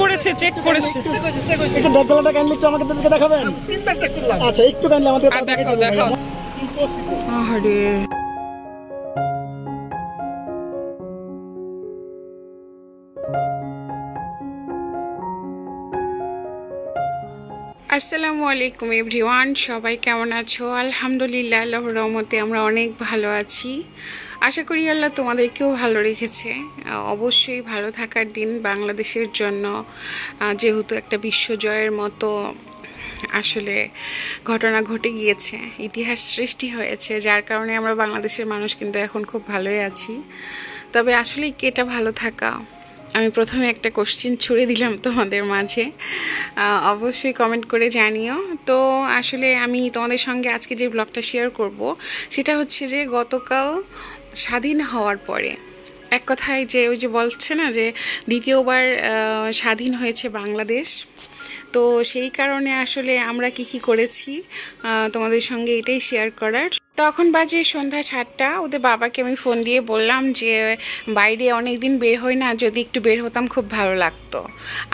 করেছে চেক করেছে। একটু ব্যাক গলাটা কাইন্ডলি একটু আমাকে দিকে দেখাবেন? আচ্ছা একটু কাইন্ডলি আমাদের দেখাবেন আরে আসসালামু আলাইকুম এভরিওয়ান, সবাই কেমন আছো? আলহামদুলিল্লাহ, আল্লাহর রহমতে আমরা অনেক ভালো আছি। আশা করি আল্লাহ তোমাদেরকেও ভালো রেখেছে। অবশ্যই ভালো থাকার দিন বাংলাদেশের জন্য যেহেতু একটা বিশ্বজয়ের মতো আসলে ঘটনা ঘটে গিয়েছে, ইতিহাস সৃষ্টি হয়েছে, যার কারণে আমরা বাংলাদেশের মানুষ কিন্তু এখন খুব ভালোই আছি। তবে আসলেই কেটা ভালো থাকা? আমি প্রথমে একটা কোশ্চেন ছুড়ে দিলাম তোমাদের মাঝে। অবশ্যই কমেন্ট করে জানিও। তো আসলে আমি তোমাদের সঙ্গে আজকে যে ব্লগটা শেয়ার করব, সেটা হচ্ছে যে গতকাল স্বাধীন হওয়ার পরে, এক কথায় যে ওই যে বলছে না যে দ্বিতীয়বার স্বাধীন হয়েছে বাংলাদেশ। তো সেই কারণে আসলে আমরা কি কি করেছি তোমাদের সঙ্গে এটাই শেয়ার করার। তখন বাজে সন্ধ্যা সাতটা, ওদের বাবাকে আমি ফোন দিয়ে বললাম যে, বাইরে অনেক দিন বের হই না, যদি একটু বের হতাম খুব ভালো লাগতো।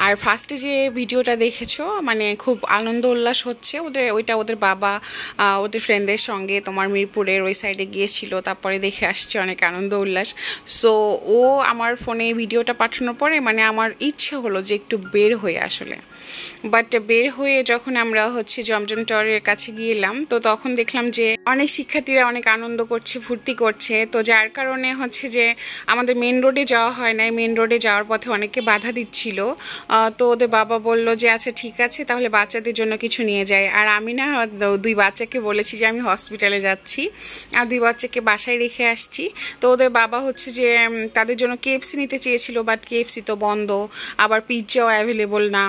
আর ফার্স্টে যে ভিডিওটা দেখেছ মানে খুব আনন্দ উল্লাস হচ্ছে, ওদের, ওইটা ওদের বাবা ওদের ফ্রেন্ডদের সঙ্গে তোমার মিরপুরের ওই সাইডে গিয়েছিল, তারপরে দেখে আসছে অনেক আনন্দ উল্লাস। সো ও আমার ফোনে ভিডিওটা পাঠানোর পরে মানে আমার ইচ্ছে হলো যে একটু বের হয়ে আসলে। বাট বের হয়ে যখন আমরা হচ্ছে জমজম টরের কাছে গিয়েলাম, তো তখন দেখলাম যে অনেক শিক্ষার্থীরা অনেক আনন্দ করছে, ফুর্তি করছে। তো যার কারণে হচ্ছে যে আমাদের মেন রোডে যাওয়া হয় নাই। মেন রোডে যাওয়ার পথে অনেকে বাধা দিচ্ছিল। তো ওদের বাবা বলল যে আচ্ছা ঠিক আছে, তাহলে বাচ্চাদের জন্য কিছু নিয়ে যাই আর আমি না দুই বাচ্চাকে বলেছি যে, আমি হসপিটালে যাচ্ছি। আর দুই বাচ্চাকে বাসায় রেখে আসছি। তো ওদের বাবা হচ্ছে যে তাদের জন্য কেএফসি নিতে চেয়েছিল বাট কেএফসি তো বন্ধ। আবার পিৎজাও অ্যাভেলেবল না।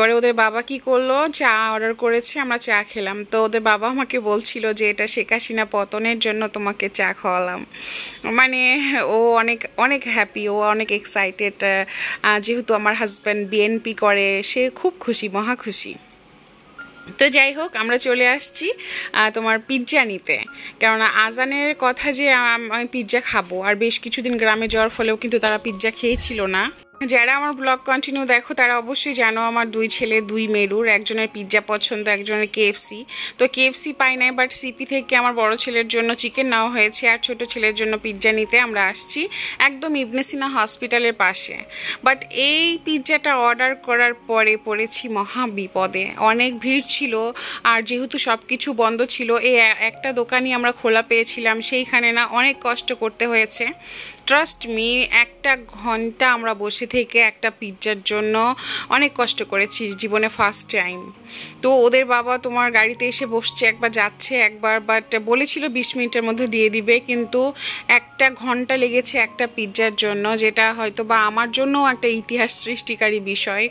পরে ওদের বাবা কি করল? চা অর্ডার করেছে, আমরা চা খেলাম। তো ওদের বাবা আমাকে বলছিল যে, এটা শেখ হাসিনা পতনের জন্য তোমাকে চা খাওয়ালাম। মানে ও অনেক অনেক হ্যাপি ও অনেক এক্সাইটেড যেহেতু আমার হাজব্যান্ড বিএনপি করে, সে খুব খুশি, মহা খুশি। তো যাই হোক, আমরা চলে আসছি তোমার পিৎজা নিতে। কেননা আজানের কথা যে, আমি পিৎজা খাব। আর বেশ কিছুদিন গ্রামে যাওয়ার ফলেও কিন্তু তারা পিৎজা খেয়েছিল না। যারা আমার ব্লগ কন্টিনিউ দেখো, তারা অবশ্যই জানো আমার দুই ছেলে, দুই মেরুর। একজনের পিৎজা পছন্দ, একজনের কেএফসি তো কেএফসি পাই নাই বাট সিপি থেকে আমার বড় ছেলের জন্য চিকেন নেওয়া হয়েছে আর ছোট ছেলের জন্য পিৎজা নিতে আমরা আসছি একদম ইবনেসিনা হসপিটালের পাশে। বাট এই পিৎজাটা অর্ডার করার পরে পড়েছি মহা বিপদে। অনেক ভিড় ছিল আর যেহেতু সব কিছু বন্ধ ছিল, এই একটা দোকানই আমরা খোলা পেয়েছিলাম, সেইখানে না অনেক কষ্ট করতে হয়েছে। ট্রাস্ট মি একটা ঘণ্টা আমরা বসে থেকে একটা পিৎজার জন্য অনেক কষ্ট করেছি জীবনে ফার্স্ট টাইম তো ওদের বাবা তোমার গাড়িতে এসে বসছে, একবার যাচ্ছে একবার বাট বলেছিল বিশ মিনিটের মধ্যে দিয়ে দিবে, কিন্তু একটা ঘণ্টা লেগেছে একটা পিৎজার জন্য, যেটা হয়তো বা আমার জন্য একটা ইতিহাস সৃষ্টিকারী বিষয়।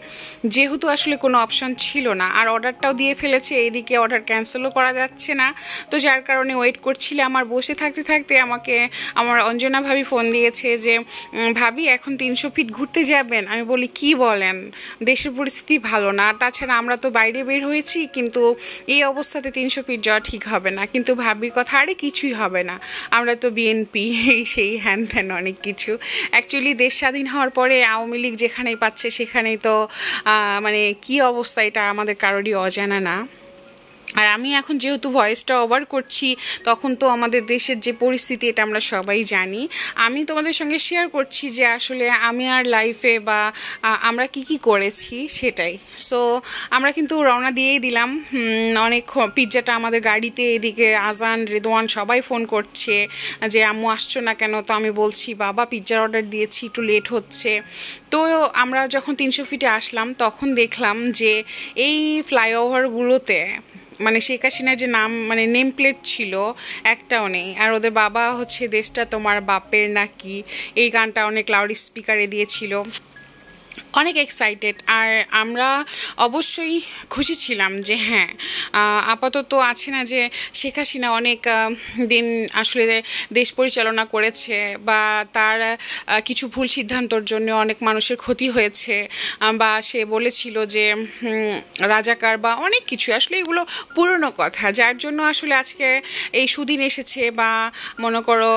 যেহেতু আসলে কোনো অপশন ছিল না, আর অর্ডারটাও দিয়ে ফেলেছে, এইদিকে অর্ডার ক্যান্সেলও করা যাচ্ছে না। তো যার কারণে ওয়েট করছিলে আমার বসে থাকতে থাকতে আমাকে, আমার অঞ্জনা ভাবি ফোন দিয়েছে যে ভাবি, এখন তিনশো ফিট ঘুরতে যাবেন? আমি বলি, কি বলেন? দেশের পরিস্থিতি ভালো না। আর তাছাড়া আমরা তো বাইরে বের হয়েছি, কিন্তু এই অবস্থাতে তিনশো ফিট যাওয়া ঠিক হবে না। কিন্তু ভাবির কথা আরে কিছুই হবে না। আমরা তো বিএনপি এই সেই হ্যান ত্যান অনেক কিছু। অ্যাকচুয়ালি দেশ স্বাধীন হওয়ার পরে আওয়ামী লীগ যেখানেই পাচ্ছে, সেখানেই তো মানে কি অবস্থা এটা আমাদের কারোরই অজানা না। আর আমি এখন যেহেতু ভয়েসটা ওভার করছি, তখন তো আমাদের দেশের যে পরিস্থিতি, এটা আমরা সবাই জানি। আমি তোমাদের সঙ্গে শেয়ার করছি যে আসলে আমি আর লাইফে বা আমরা কি কি করেছি সেটাই। সো আমরা কিন্তু রওনা দিয়েই দিলাম। অনেক পিৎজাটা আমাদের গাড়িতে, এদিকে আজান, রেদোয়ান সবাই ফোন করছে যে, আম্মু, আসছো না কেন? তো আমি বলছি, বাবা পিৎজার অর্ডার দিয়েছি, একটু লেট হচ্ছে। তো আমরা যখন তিনশো ফিটে আসলাম, তখন দেখলাম যে, এই ফ্লাইওভারগুলোতে মানে শেখ হাসিনার যে নাম মানে নেম প্লেট ছিল, একটাও নেই। আর ওদের বাবা হচ্ছে দেশটা তোমার বাপের নাকি। এই গানটা অনেক লাউড স্পিকারে দিয়েছিল। অনেক এক্সাইটেড আর আমরা অবশ্যই খুশি ছিলাম যে হ্যাঁ আপাতত আছে না যে শেখ হাসিনা অনেক দিন আসলে দেশ পরিচালনা করেছে বা তার কিছু ভুল সিদ্ধান্তর জন্য অনেক মানুষের ক্ষতি হয়েছে বা সে বলেছিল যে রাজাকার বা অনেক কিছু, আসলে এগুলো পুরনো কথা। যার জন্য আসলে আজকে এই সুদিন এসেছে বা মনে করো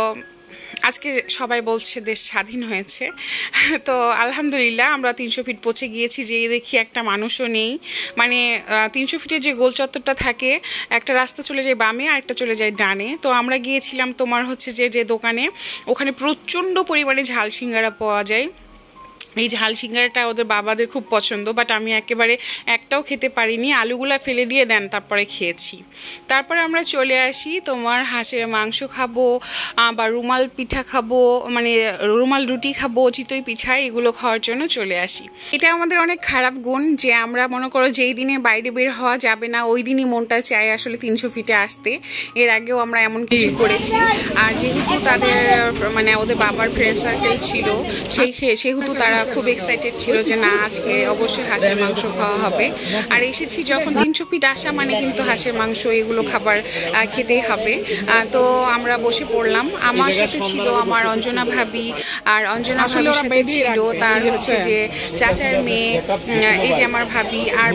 আজকে সবাই বলছে দেশ স্বাধীন হয়েছে। তো আলহামদুলিল্লাহ আমরা তিনশো ফিট পৌঁছে গিয়েছি যে দেখি একটা মানুষও নেই। মানে তিনশো ফিটে যে গোল চত্বরটা থাকে, একটা রাস্তা চলে যায় বামে আর একটা চলে যায় ডানে। তো আমরা গিয়েছিলাম তোমার হচ্ছে যে যে দোকানে, ওখানে প্রচণ্ড পরিমাণে ঝাল সিঙ্গারা পাওয়া যায়। এই ঝাল সিঙ্গারাটা ওদের বাবাদের খুব পছন্দ বাট আমি একেবারে একটাও খেতে পারিনি। আলুগুলা ফেলে দিয়ে দেন, তারপরে খেয়েছি। তারপরে আমরা চলে আসি তোমার হাঁসের মাংস খাব বা রুমাল পিঠা খাব মানে রুমাল রুটি খাব, চিতই পিঠা, এগুলো খাওয়ার জন্য চলে আসি। এটা আমাদের অনেক খারাপ গুণ যে আমরা মনে করো যেই দিনে বাইরে বের হওয়া যাবে না, ওই দিনই মনটা চায় আসলে তিনশো ফিটে আসতে। এর আগেও আমরা এমন কিছু করেছি। আর যেহেতু তাদের মানে ওদের বাবার ফ্রেন্ড সার্কেল ছিল, সেই সেহেতু তারা খুব এক্সাইটেড ছিল যে না আজকে অবশ্যই হাঁসের মাংস খাওয়া হবে। আর এসেছি যখন তিনশো ফিট আসা মানে কিন্তু হাঁসের মাংস এগুলো খাবার খেতেই হবে। তো আমরা বসে পড়লাম। আমার সাথে ছিল আমার অঞ্জনা ভাবি আর অঞ্জনা ভাবির সাথে ছিল তার হচ্ছে যে চাচার মেয়ে এই যে আমার ভাবি। আর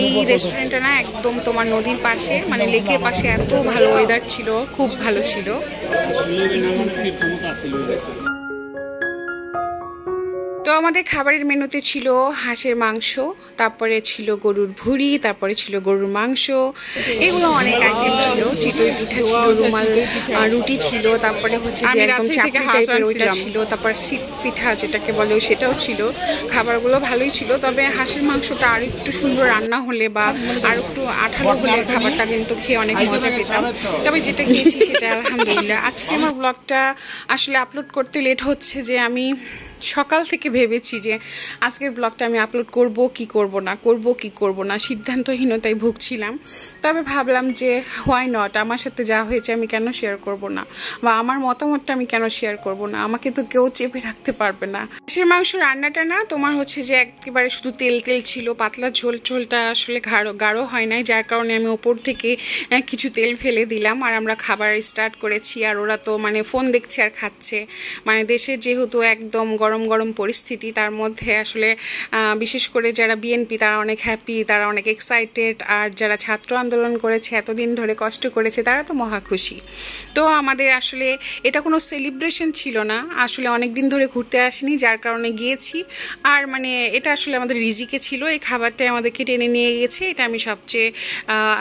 এই রেস্টুরেন্টটা না একদম তোমার নদীর পাশে মানে লেকের পাশে এত ভালো ওয়েদার ছিল খুব ভালো ছিল। তো আমাদের খাবারের মেনুতে ছিল হাঁসের মাংস তারপরে ছিল গরুর ভুড়ি তারপরে ছিল গরুর মাংস। এগুলো অনেক আইটেম ছিল। চিতই পিঠা ছিল রুমাল রুটি ছিল তারপরে হচ্ছে যে একদম চাকরি টাইপের ওইটা ছিল তারপর সিক পিঠা যেটাকে বলে সেটাও ছিল। খাবারগুলো ভালোই ছিল তবে হাঁসের মাংসটা আর একটু সুন্দর রান্না হলে বা আর একটু আঠালো হলে খাবারটা কিন্তু খেয়ে অনেক মজা পেতাম। তবে যেটা খেয়েছি সেটা আলহামদুলিল্লাহ। আজকে আমার ব্লগটা আসলে আপলোড করতে লেট হচ্ছে যে আমি সকাল থেকে ভেবেছি যে আজকের ব্লগটা আমি আপলোড করব, কি করব না করব, কি করব না। সিদ্ধান্তহীনতায় ভুগছিলাম। তবে ভাবলাম যে হোয়াই নট আমার সাথে যা হয়েছে আমি কেন শেয়ার করব না? বা আমার মতামতটা আমি কেন শেয়ার করব না? আমাকে তো কেউ চেপে রাখতে পারবে না। সে মাংস রান্নাটা না, তোমার হচ্ছে যে একেবারে শুধু তেল তেল ছিল, পাতলা ঝোল, ঝোলটা আসলে গাঢ় গাঢ় হয় নাই, যার কারণে আমি ওপর থেকে কিছু তেল ফেলে দিলাম। আর আমরা খাবার স্টার্ট করেছি, আর ওরা তো মানে ফোন দেখছে আর খাচ্ছে। মানে দেশের যেহেতু একদম গরম গরম পরিস্থিতি, তার মধ্যে আসলে বিশেষ করে যারা বিএনপি তারা অনেক হ্যাপি তারা অনেক এক্সাইটেড আর যারা ছাত্র আন্দোলন করেছে, এতদিন ধরে কষ্ট করেছে, তারা তো মহা খুশি। তো আমাদের আসলে এটা কোনো সেলিব্রেশন ছিল না। আসলে অনেক দিন ধরে ঘুরতে আসিনি, যার কারণে গিয়েছি। আর মানে এটা আসলে আমাদের রিজিকে ছিল, এই খাবারটাই আমাদেরকে টেনে নিয়ে গেছে এটা আমি সবচেয়ে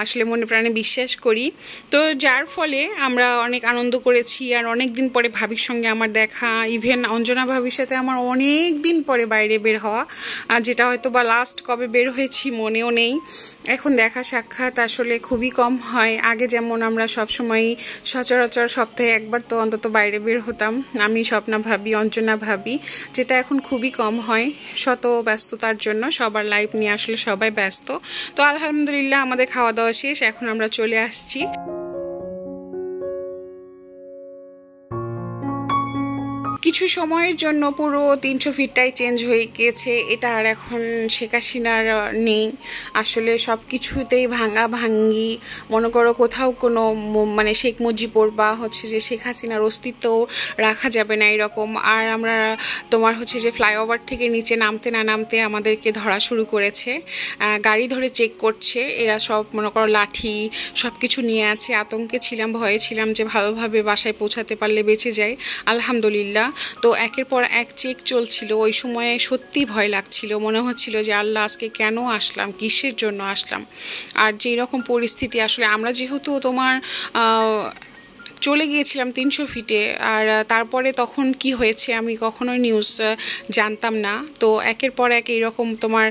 আসলে মনে প্রাণে বিশ্বাস করি। তো যার ফলে আমরা অনেক আনন্দ করেছি, আর অনেক দিন পরে ভাবির সঙ্গে আমার দেখা ইভেন অঞ্জনা ভাবির সাথে আমার অনেক দিন পরে বাইরে বের হওয়া, আর যেটা হয়তো বা লাস্ট কবে বের হয়েছি মনেও নেই। এখন দেখা সাক্ষাৎ আসলে খুবই কম হয়। আগে যেমন আমরা সবসময়ই সচরাচর সপ্তাহে একবার তো অন্তত বাইরে বের হতাম। আমি স্বপ্না ভাবি অঞ্জনা ভাবি, যেটা এখন খুবই কম হয় শত ব্যস্ততার জন্য। সবার লাইফ নিয়ে আসলে সবাই ব্যস্ত। তো আলহামদুলিল্লাহ আমাদের খাওয়া দাওয়া শেষ, এখন আমরা চলে আসছি। কিছু সময়ের জন্য পুরো তিনশো ফিটটাই চেঞ্জ হয়ে গিয়েছে, এটা আর এখন শেখ হাসিনার নেই। আসলে সব কিছুতেই ভাঙা ভাঙ্গি মনে করো কোথাও কোনো মানে শেখ মুজিবুর বা হচ্ছে যে শেখ হাসিনার অস্তিত্ব রাখা যাবে না এরকম। আর আমরা তোমার হচ্ছে যে ফ্লাইওভার থেকে নিচে নামতে না নামতে আমাদেরকে ধরা শুরু করেছে। গাড়ি ধরে চেক করছে, এরা সব মনে করো লাঠি সব কিছু নিয়ে আছে। আতঙ্কে ছিলাম, ভয়ে ছিলাম যে ভালোভাবে বাসায় পৌঁছাতে পারলে বেঁচে যায়। আলহামদুলিল্লাহ। তো একের পর এক চেক চলছিল। ওই সময়ে সত্যি ভয় লাগছিল। মনে হচ্ছিল যে, আল্লাহ, আজকে কেন আসলাম? কিসের জন্য আসলাম? আর যেই রকম পরিস্থিতি, আসলে আমরা যেহেতু তোমার চলে গিয়েছিলাম তিনশো ফিটে আর তারপরে তখন কি হয়েছে আমি কখনোই নিউজ জানতাম না। তো একের পর এক এইরকম তোমার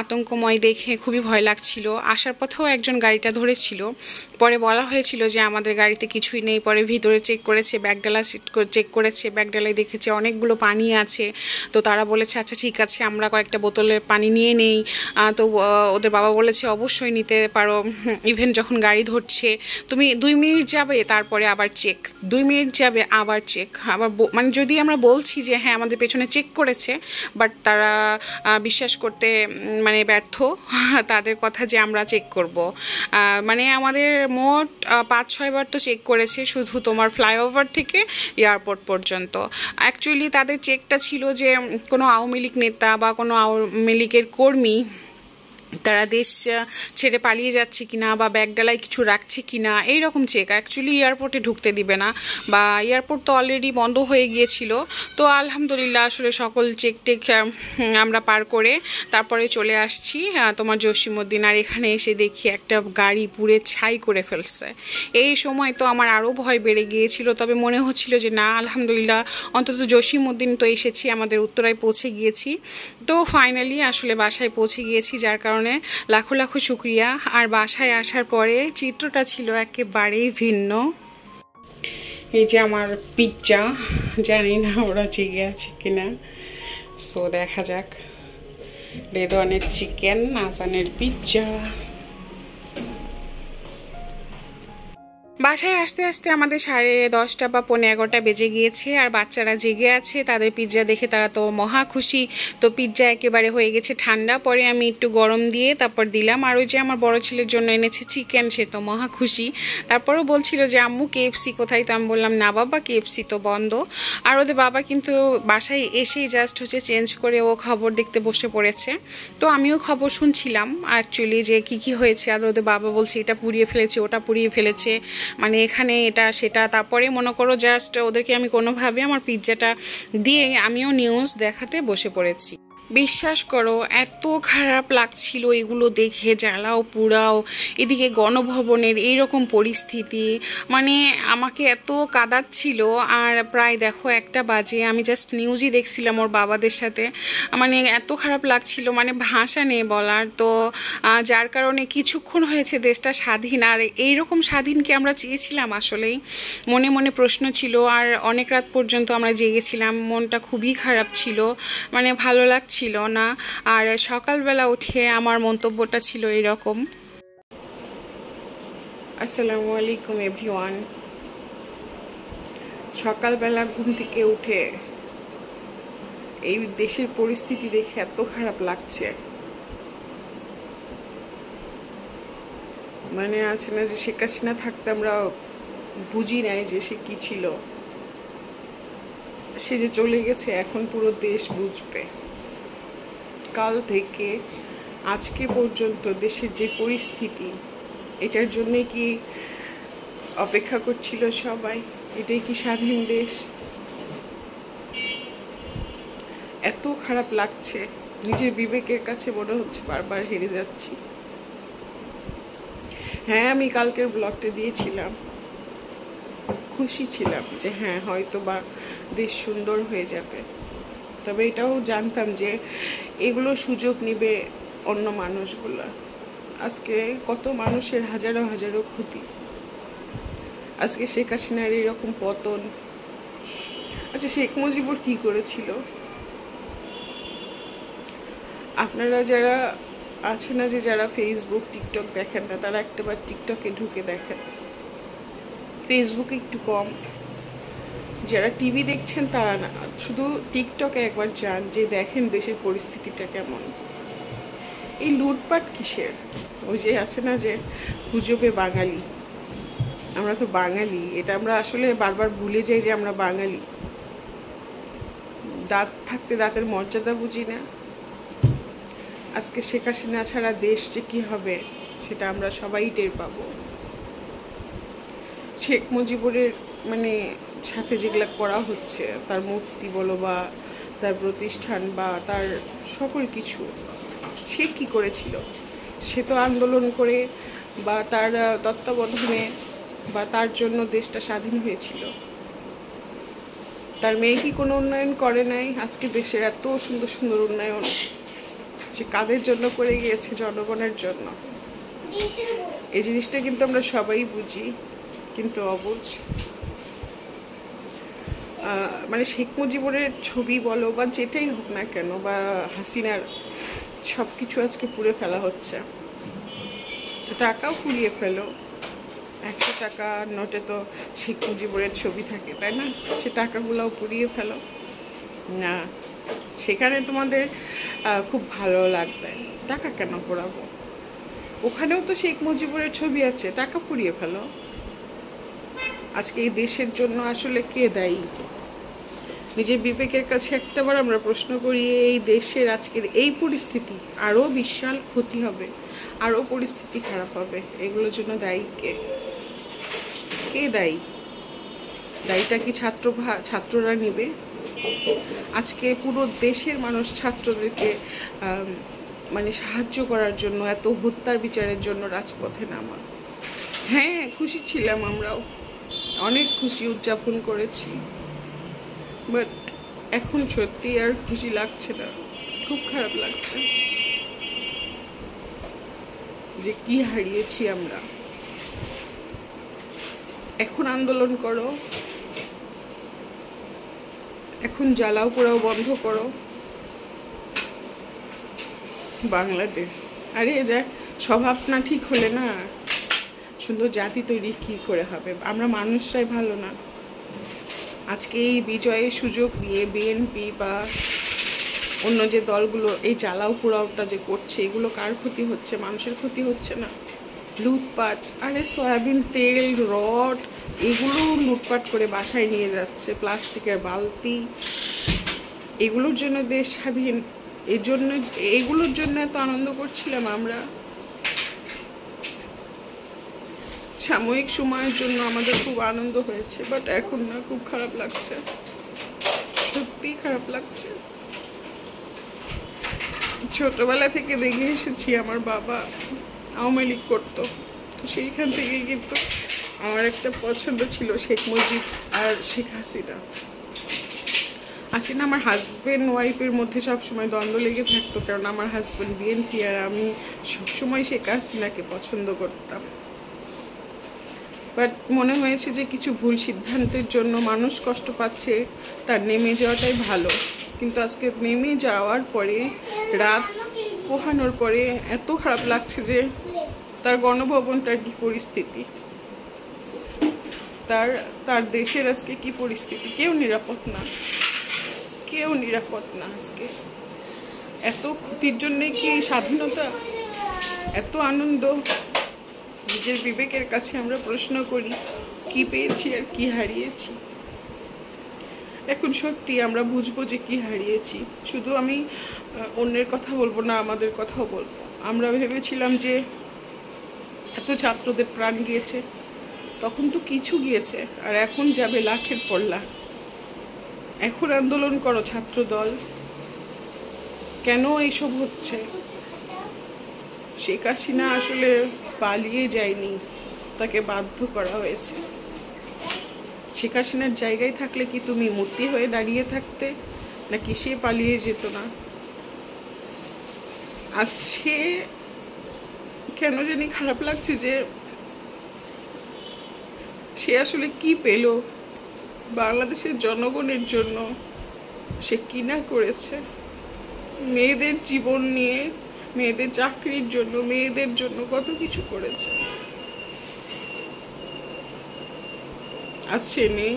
আতঙ্কময় দেখে খুবই ভয় লাগছিল। আসার পথেও একজন গাড়িটা ধরেছিল। পরে বলা হয়েছিল যে আমাদের গাড়িতে কিছুই নেই। পরে ভিতরে চেক করেছে ব্যাগডালা চেক করেছে ব্যাগডালায় দেখেছে অনেকগুলো পানি আছে। তো তারা বলেছে আচ্ছা ঠিক আছে, আমরা কয়েকটা বোতলের পানি নিয়ে নেই। তো ওদের বাবা বলেছে, অবশ্যই নিতে পারো। ইভেন যখন গাড়ি ধরছে, তুমি দুই মিনিট যাবে, তারপরে আবার চেক দুই মিনিট যাবে আবার চেক আবার মানে যদি আমরা বলছি যে হ্যাঁ আমাদের পেছনে চেক করেছে বাট তারা বিশ্বাস করতে মানে ব্যর্থ, তাদের কথা যে আমরা চেক করব। মানে আমাদের মোট পাঁচ ছয়বার তো চেক করেছে শুধু তোমার ফ্লাইওভার থেকে এয়ারপোর্ট পর্যন্ত। অ্যাকচুয়ালি তাদের চেকটা ছিল যে কোনো আওয়ামী লীগ নেতা বা কোনো আওয়ামী লীগের কর্মী তারা দেশ ছেড়ে পালিয়ে যাচ্ছে কিনা বা ব্যাগডালায় কিছু রাখছে কিনা এই রকম চেক অ্যাকচুয়ালি এয়ারপোর্টে ঢুকতে দিবে না বা এয়ারপোর্ট তো অলরেডি বন্ধ হয়ে গিয়েছিল। তো আলহামদুলিল্লাহ আসলে সকল চেক টেক আমরা পার করে তারপরে চলে আসছি। তোমার জসিমুদ্দিন আর এখানে এসে দেখি একটা গাড়ি পুড়ে ছাই করে ফেলছে। এই সময় তো আমার আরও ভয় বেড়ে গিয়েছিল, তবে মনে হচ্ছিল যে না, আলহামদুলিল্লাহ, অন্তত জসিমুদ্দিন তো এসেছি, আমাদের উত্তরায় পৌঁছে গিয়েছি। তো ফাইনালি আসলে বাসায় পৌঁছে গিয়েছি, যার কারণে লাখো লাখো শুক্রিয়া। আর বাসায় আসার পরে চিত্রটা ছিল একেবারেই ভিন্ন। এই যে আমার পিৎজা জানি না ওরা জেগে আছে কিনা। সো দেখা যাক। রেদনের চিকেন নাজানের পিৎজা বাসায় আসতে আসতে আমাদের সাড়ে দশটা বা পনেরো এগারোটা বেজে গিয়েছে আর বাচ্চারা জেগে আছে, তাদের পিৎজা দেখে তারা তো মহা খুশি। তো পিৎজা একেবারে হয়ে গেছে ঠান্ডা, পরে আমি একটু গরম দিয়ে তারপর দিলাম। আর ওই যে আমার বড় ছেলের জন্য এনেছে চিকেন সে তো মহা খুশি। তারপরেও বলছিল যে, আম্মু কেএফসি কোথায়? তো আমি বললাম, না বাবা কেএফসি তো বন্ধ। আর ওদের বাবা কিন্তু বাসায় এসেই জাস্ট হচ্ছে চেঞ্জ করে ও খবর দেখতে বসে পড়েছে। তো আমিও খবর শুনছিলাম অ্যাকচুয়ালি যে কি কি হয়েছে। আর ওদের বাবা বলছে, এটা পুড়িয়ে ফেলেছে, ওটা পুড়িয়ে ফেলেছে। মানে এখানে এটা, সেটা, তারপরে মনে করো জাস্ট ওদেরকে আমি কোনোভাবে আমার পিৎজাটা দিয়ে আমিও নিউজ দেখাতে বসে পড়েছি। বিশ্বাস করো, এত খারাপ লাগছিল এগুলো দেখে, জ্বালাও, পুড়াও, এদিকে গণভবনের এইরকম পরিস্থিতি। মানে আমাকে এত কাদাচ্ছিল, আর প্রায় দেখো একটা বাজে, আমি জাস্ট নিউজই দেখছিলাম ওর বাবাদের সাথে। মানে এত খারাপ লাগছিল মানে ভাষা নেই বলার। তো যার কারণে কিছুক্ষণ হয়েছে দেশটা স্বাধীন, আর এইরকম স্বাধীনকে আমরা চেয়েছিলাম আসলেই। মনে মনে প্রশ্ন ছিল, আর অনেক রাত পর্যন্ত আমরা জেগেছিলাম, মনটা খুবই খারাপ ছিল। মানে ভালো লাগছিল না। আর সকালবেলা উঠে আমার মন্তব্যটা ছিল এরকম। আসসালামু আলাইকুম, এভরিওয়ান। সকালবেলা ঘুম থেকে উঠে এই দেশের পরিস্থিতি দেখে এত খারাপ লাগছে। মানে আছে না যে শেখ হাসিনা থাকতে আমরা বুঝি নাই যে সে কি ছিল। সে যে চলে গেছে, এখন পুরো দেশ বুঝবে। কাল থেকে আজকে পর্যন্ত দেশের যে পরিস্থিতি, এটার জন্যে কি অপেক্ষা করছিল সবাই? এটাই কি স্বাধীন দেশ? এত খারাপ লাগছে। নিজের বিবেকের কাছে মনে হচ্ছে বারবার হেরে যাচ্ছি। হ্যাঁ আমি কালকের ব্লগটা দিয়েছিলাম। খুশি ছিলাম যে হ্যাঁ হয়তো বা দেশ সুন্দর হয়ে যাবে। তবে এটাও জানতাম যে এগুলো সুযোগ নিবে অন্য মানুষগুলো। আজকে কত মানুষের হাজারো হাজারো ক্ষতি। আজকে শেখ হাসিনার এরকম পতন। আচ্ছা শেখ মুজিবুর কি করেছিল? আপনারা যারা আছে না যে যারা ফেসবুক টিকটক দেখেন না, তারা একটাবার টিকটকে ঢুকে দেখেন। ফেসবুকে একটু কম। যারা টিভি দেখছেন, তারা না, শুধু টিকটকে একবার যান, যে দেখেন দেশের পরিস্থিতিটা কেমন। এই লুটপাট কিসের? ওই যে আছে না যে, গুজবে বাঙালি। আমরা তো বাঙালি, এটা আমরা আসলে বারবার ভুলে যাই যে আমরা বাঙালি। দাঁত থাকতে দাঁতের মর্যাদা বুঝি না। আজকে শেখ হাসিনা ছাড়া দেশ যে কি হবে, সেটা আমরা সবাই টের পাবো। শেখ মুজিবুরের মানে সাথে যেগুলো করা হচ্ছে, তার মূর্তি বলো বা তার প্রতিষ্ঠান বা তার সকল কিছু, সে কি করেছিল? সে তো আন্দোলন করে বা তার তত্ত্বাবধানে বা তার জন্য দেশটা স্বাধীন হয়েছিল। তার মেয়ে কি কোনো উন্নয়ন করে নাই? আজকে দেশের এত সুন্দর সুন্দর উন্নয়ন। সে কাদের জন্য করে গিয়েছে? জনগণের জন্য। এই জিনিসটা কিন্তু আমরা সবাই বুঝি, কিন্তু অবুঝ। মানে শেখ মুজিবুরের ছবি বলো বা যেটাই হোক না কেন বা হাসিনার সব কিছু আজকে পুড়ে ফেলা হচ্ছে। টাকাও পুড়িয়ে ফেলো। একশো টাকা নোটে তো শেখ মুজিবুরের ছবি থাকে, তাই না? সে টাকাগুলোও পুড়িয়ে ফেলো। না, সেখানে তোমাদের খুব ভালো লাগবে। টাকা কেন পোড়াবো? ওখানেও তো শেখ মুজিবুরের ছবি আছে, টাকা পুড়িয়ে ফেলো। আজকে এই দেশের জন্য আসলে কে দায়ী? নিজের বিবেকের কাছে একটাবার আমরা প্রশ্ন করি, এই দেশের আজকের এই পরিস্থিতি আরও বিশাল ক্ষতি হবে, আরও পরিস্থিতি খারাপ হবে, এগুলোর জন্য দায়ী কে? কে দায়ী? দায়ীটা কি ছাত্র ছাত্ররা নেবে? আজকে পুরো দেশের মানুষ ছাত্রদেরকে মানে সাহায্য করার জন্য, এত হত্যার বিচারের জন্য রাজপথে নামা। হ্যাঁ খুশি ছিলাম আমরাও। অনেক খুশি উদযাপন করেছি। বাট এখন সত্যি আর খুশি লাগছে না। খুব খারাপ লাগছে। যে কি হারিয়েছি আমরা। এখন আন্দোলন করো। এখন জ্বালাও পোড়াও বন্ধ করো। বাংলাদেশ। আরে যা স্বভাব না ঠিক হলে না। সুন্দর জাতি তৈরি কি করে হবে? আমরা মানুষরাই ভালো না। আজকে এই বিজয়ের সুযোগ দিয়ে বিএনপি বা অন্য যে দলগুলো এই জ্বালাও পোড়াওটা যে করছে, এগুলো কার ক্ষতি হচ্ছে? মানুষের ক্ষতি হচ্ছে না। লুটপাট, আরে সয়াবিন তেল, রড, এগুলো লুটপাট করে বাসায় নিয়ে যাচ্ছে, প্লাস্টিকের বালতি। এগুলোর জন্য দেশ স্বাধীন। এর জন্য, এগুলোর জন্য এত আনন্দ করছিলাম আমরা। সাময়িক সময়ের জন্য আমাদের খুব আনন্দ হয়েছে বাট এখন না, খুব খারাপ লাগছে। সত্যিই খারাপ লাগছে। ছোটবেলা থেকে দেখে এসেছি আমার বাবা আওয়ামী লীগ করতো। তো সেইখান থেকে কিন্তু আমার একটা পছন্দ ছিল শেখ মুজিব আর শেখ হাসিনা। হাসিনা আমার হাজব্যান্ড ওয়াইফের মধ্যে সবসময় দ্বন্দ্ব লেগে থাকতো, কারণ আমার হাজব্যান্ড বিএনপি আর আমি সবসময় শেখ হাসিনাকে পছন্দ করতাম। বাট মনে হয়েছে যে কিছু ভুল সিদ্ধান্তের জন্য মানুষ কষ্ট পাচ্ছে, তার নেমে যাওয়াটাই ভালো। কিন্তু আজকে নেমে যাওয়ার পরে, রাত পোহানোর পরে এত খারাপ লাগছে যে তার গণভবনটার কি পরিস্থিতি? তার তার দেশের আজকে কি পরিস্থিতি? কেউ নিরাপদ না। কেউ নিরাপদ না আজকে। এত ক্ষতির জন্যে কি স্বাধীনতা? এত আনন্দ? নিজের বিবেকের কাছে আমরা প্রশ্ন করি, কি পেয়েছি আর কি হারিয়েছি? এখন সত্যি আমরা বুঝব যে কি হারিয়েছি। শুধু আমি অন্যের কথা বলব না, আমাদের কথাও বলব। আমরা ভেবেছিলাম যে এত ছাত্রদের প্রাণ গিয়েছে, তখন তো কিছু গিয়েছে, আর এখন যাবে লাখের পর লাখ এখন আন্দোলন করো ছাত্র দল কেন এইসব হচ্ছে? শেখ হাসিনা আসলে পালিয়ে যায়নি, তাকে বাধ্য করা হয়েছে। শেখ হাসিনার জায়গায় থাকলে কি তুমি মূর্তি হয়ে দাঁড়িয়ে থাকতে, নাকি সে পালিয়ে যেত না? আর সে কেন জানি খারাপ লাগছে যে সে আসলে কি পেল? বাংলাদেশের জনগণের জন্য সে কি না করেছে? মেয়েদের জীবন নিয়ে মেয়েদের চাকরির জন্য, মেয়েদের জন্য কত কিছু করেছে। আজ সে নেই।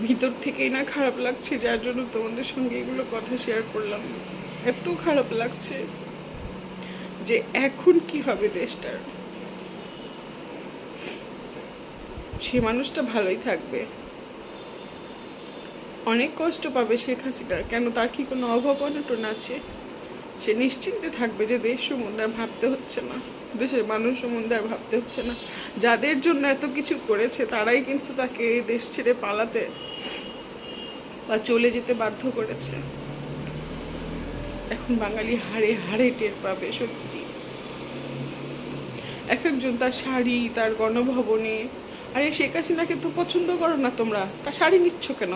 ভিতর থেকেই না খারাপ লাগছে, যার জন্য তোমাদের সঙ্গে এগুলো কথা শেয়ার করলাম। এত খারাপ লাগছে যে এখন কি হবে দেশটার? সে মানুষটা ভালোই থাকবে। অনেক কষ্ট পাবে শেখ হাসিনা। কেন তার কি কোনো অভাব অনটন আছে? সে নিশ্চিন্তে থাকবে যে দেশ সম্বন্ধে আর ভাবতে হচ্ছে না। দেশের মানুষ সম্বন্ধে আর ভাবতে হচ্ছে না। যাদের জন্য এত কিছু করেছে, তারাই কিন্তু তাকে দেশ ছেড়ে পালাতে বা চলে যেতে বাধ্য করেছে। এখন বাঙালি হাড়ে হাড়ে টের পাবে, সত্যি। এক একজন তার শাড়ি, তার গণভবনে। আরে শেখ হাসিনাকে তো পছন্দ করো না তোমরা। তার শাড়ি নিচ্ছ কেন?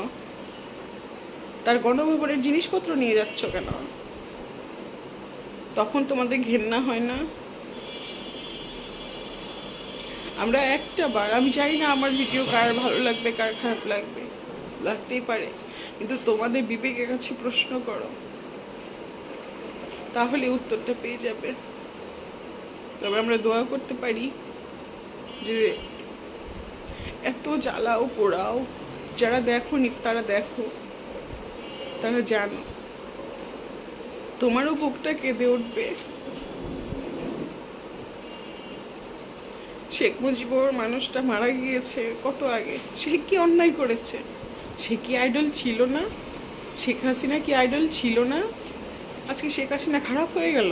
তার গণভবনের জিনিসপত্র নিয়ে যাচ্ছ কেন? তখন তোমাদের ঘেন্না হয় না? আমরা একটা বার, আমি জানি না আমার ভিডিও কার ভালো লাগবে, কার খারাপ লাগবে। লাগতেই পারে, কিন্তু তোমাদের বিবেকের কাছে প্রশ্ন করো। তাহলে উত্তরটা পেয়ে যাবে। তবে আমরা দোয়া করতে পারি যে এত জ্বালাও পোড়াও, যারা দেখো নি, তারা দেখো। তারা জানো, তোমারও বুকটা কেঁদে উঠবে। শেখ মুজিবর মানুষটা মারা গিয়েছে কত আগে? সে কি অন্যায় করেছে? সে কি আইডল ছিল না? শেখ হাসিনা কি আইডল ছিল না? আজকে শেখ হাসিনা খারাপ হয়ে গেল?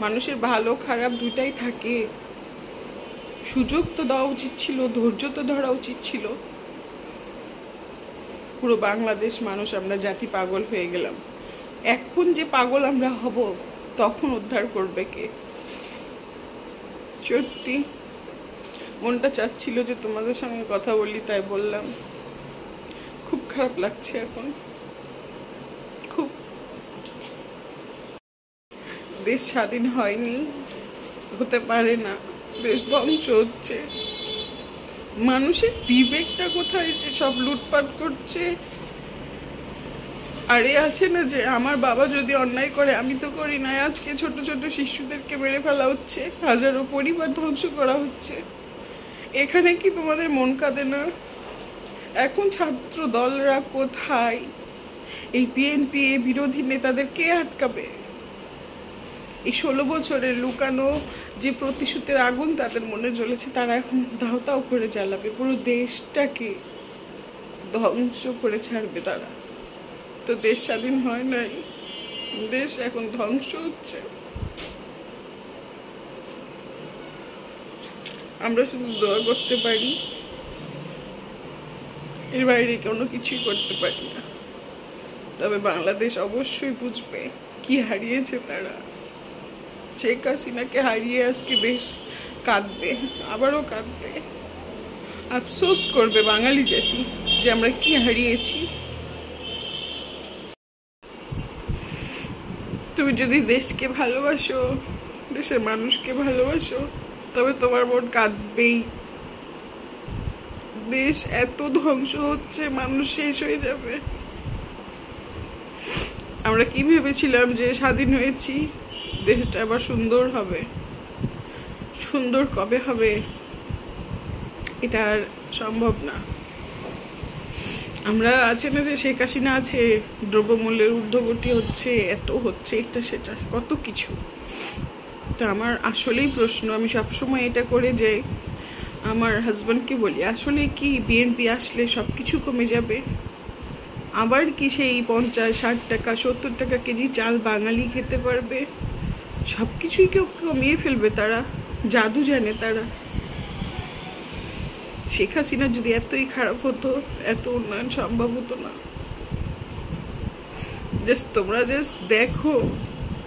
মানুষের ভালো খারাপ দুটাই থাকে। সুযোগ তো দেওয়া উচিত ছিল, ধৈর্য তো ধরা উচিত ছিল। পুরো বাংলাদেশ মানুষ, আমরা জাতি পাগল হয়ে গেলাম। এখন যে পাগল আমরা হব, তখন উদ্ধার করবে কে? সত্যি? মনটা চাচ্ছিল যে তোমাদের সঙ্গে কথা বলি, তাই বললাম। খুব খারাপ লাগছে এখন। খুব। দেশ স্বাধীন হয়নি, হতে পারে না। দেশ ধ্বংস হচ্ছে। মানুষের বিবেকটা কোথায় এসে সব লুটপাট করছে? আরে আছে না যে আমার বাবা যদি অন্যায় করে, আমি তো করি না। আজকে ছোট ছোট শিশুদেরকে মেরে ফেলা হচ্ছে, হাজারো পরিবার ধ্বংস করা হচ্ছে। এখানে কি তোমাদের মন কাঁদে না? এখন ছাত্র দলরা কোথায়? এই বিএনপি বিরোধী নেতাদের কে আটকাবে? এই ষোলো বছরের লুকানো যে প্রতিশোধের আগুন তাদের মনে জ্বলেছে, তারা এখন দাও করে জ্বালাবে। পুরো দেশটাকে ধ্বংস করে ছাড়বে তারা। তো দেশ স্বাধীন হয় নাই, দেশ এখন ধ্বংস হচ্ছে। আমরা শুধু দোয়া করতে পারি, এর বাইরে কোনো কিছুই করতে পারি না। তবে বাংলাদেশ অবশ্যই বুঝবে কি হারিয়েছে তারা। শেখ হাসিনাকে হারিয়ে আজকে দেশ কাঁদবে, আবারও কাঁদবে। আফসোস করবে বাঙালি জাতি যে আমরা কি হারিয়েছি। তুমি যদি দেশকে ভালোবাসো, দেশের মানুষকে ভালোবাসো, তবে তোমার মন কাঁদবেই। দেশ এত ধ্বংস হচ্ছে, মানুষ শেষ হয়ে যাবে। আমরা কি ভেবেছিলাম যে স্বাধীন হয়েছি? দেশটা আবার সুন্দর হবে। সুন্দর কবে হবে? এটা আর সম্ভব না। আমরা আছে না যে শেখ হাসিনা আছে, দ্রব্যমূল্যের ঊর্ধ্বগতি হচ্ছে, এত হচ্ছে, এটা, সেটা, কত কিছু। তো আমার আসলেই প্রশ্ন, আমি সবসময় এটা করে যে আমার হাজব্যান্ডকে বলি, আসলে কি বিএনপি আসলে সব কিছু কমে যাবে? আবার কি সেই পঞ্চাশ, ষাট টাকা, সত্তর টাকা কেজি চাল বাঙালি খেতে পারবে? সব কিছুই কেউ কমিয়ে ফেলবে তারা, জাদু জানে তারা। শেখ হাসিনা যদি এতই খারাপ হতো, এত উন্নয়ন সম্ভব হতো না। জাস্ট তোমরা জাস্ট দেখো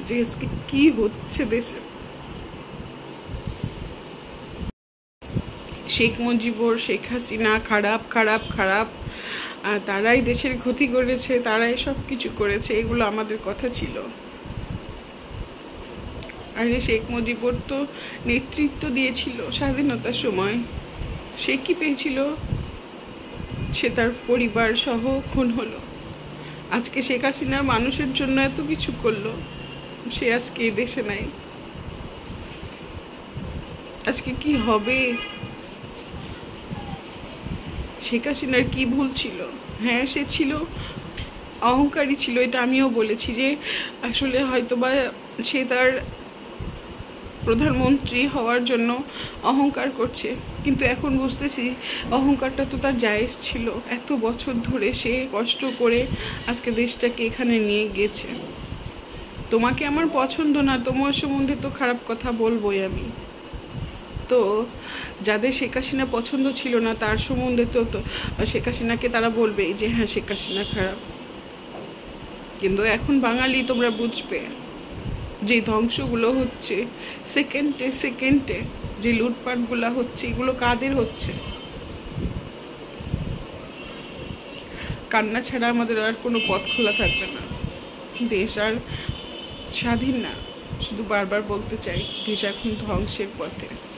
যে আজকে কি হচ্ছে দেশে। শেখ মুজিবুর, শেখ হাসিনা খারাপ খারাপ খারাপ তারাই দেশের ক্ষতি করেছে, তারাই সব কিছু করেছে, এগুলো আমাদের কথা ছিল। আরে শেখ মুজিবুর তো নেতৃত্ব দিয়েছিল স্বাধীনতার সময়। সে কি পেয়েছিল? সে তার পরিবার সহ খুন হলো। আজকে শেখ হাসিনা মানুষের জন্য এত কিছু করল, সে আজকে দেশে নাই। আজকে কি হবে? শেখ হাসিনার কি ভুল ছিল? হ্যাঁ সে ছিল, অহংকারী ছিল, এটা আমিও বলেছি যে আসলে হয়তো বা সে তার প্রধানমন্ত্রী হওয়ার জন্য অহংকার করছে। কিন্তু এখন বুঝতেছি অহংকারটা তো তার জায়েজ ছিল। এত বছর ধরে সে কষ্ট করে আজকে দেশটাকে এখানে নিয়ে গেছে। তোমাকে আমার পছন্দ না, তোমার সম্বন্ধে তো খারাপ কথা বলবোই আমি। তো যাদের শেখ হাসিনা পছন্দ ছিল না, তার সম্বন্ধে তো শেখ হাসিনাকে তারা বলবে যে হ্যাঁ শেখ হাসিনা খারাপ। কিন্তু এখন বাঙালি তোমরা বুঝবে। যে ধ্বংসগুলো হচ্ছে, সেকেন্ডে সেকেন্ডে যে লুটপাটগুলো হচ্ছে, এগুলো কাদের হচ্ছে? কান্না ছাড়া আমাদের আর কোনো পথ খোলা থাকবে না। দেশ আর স্বাধীন না। শুধু বারবার বলতে চাই, দেশ এখন ধ্বংসের পথে।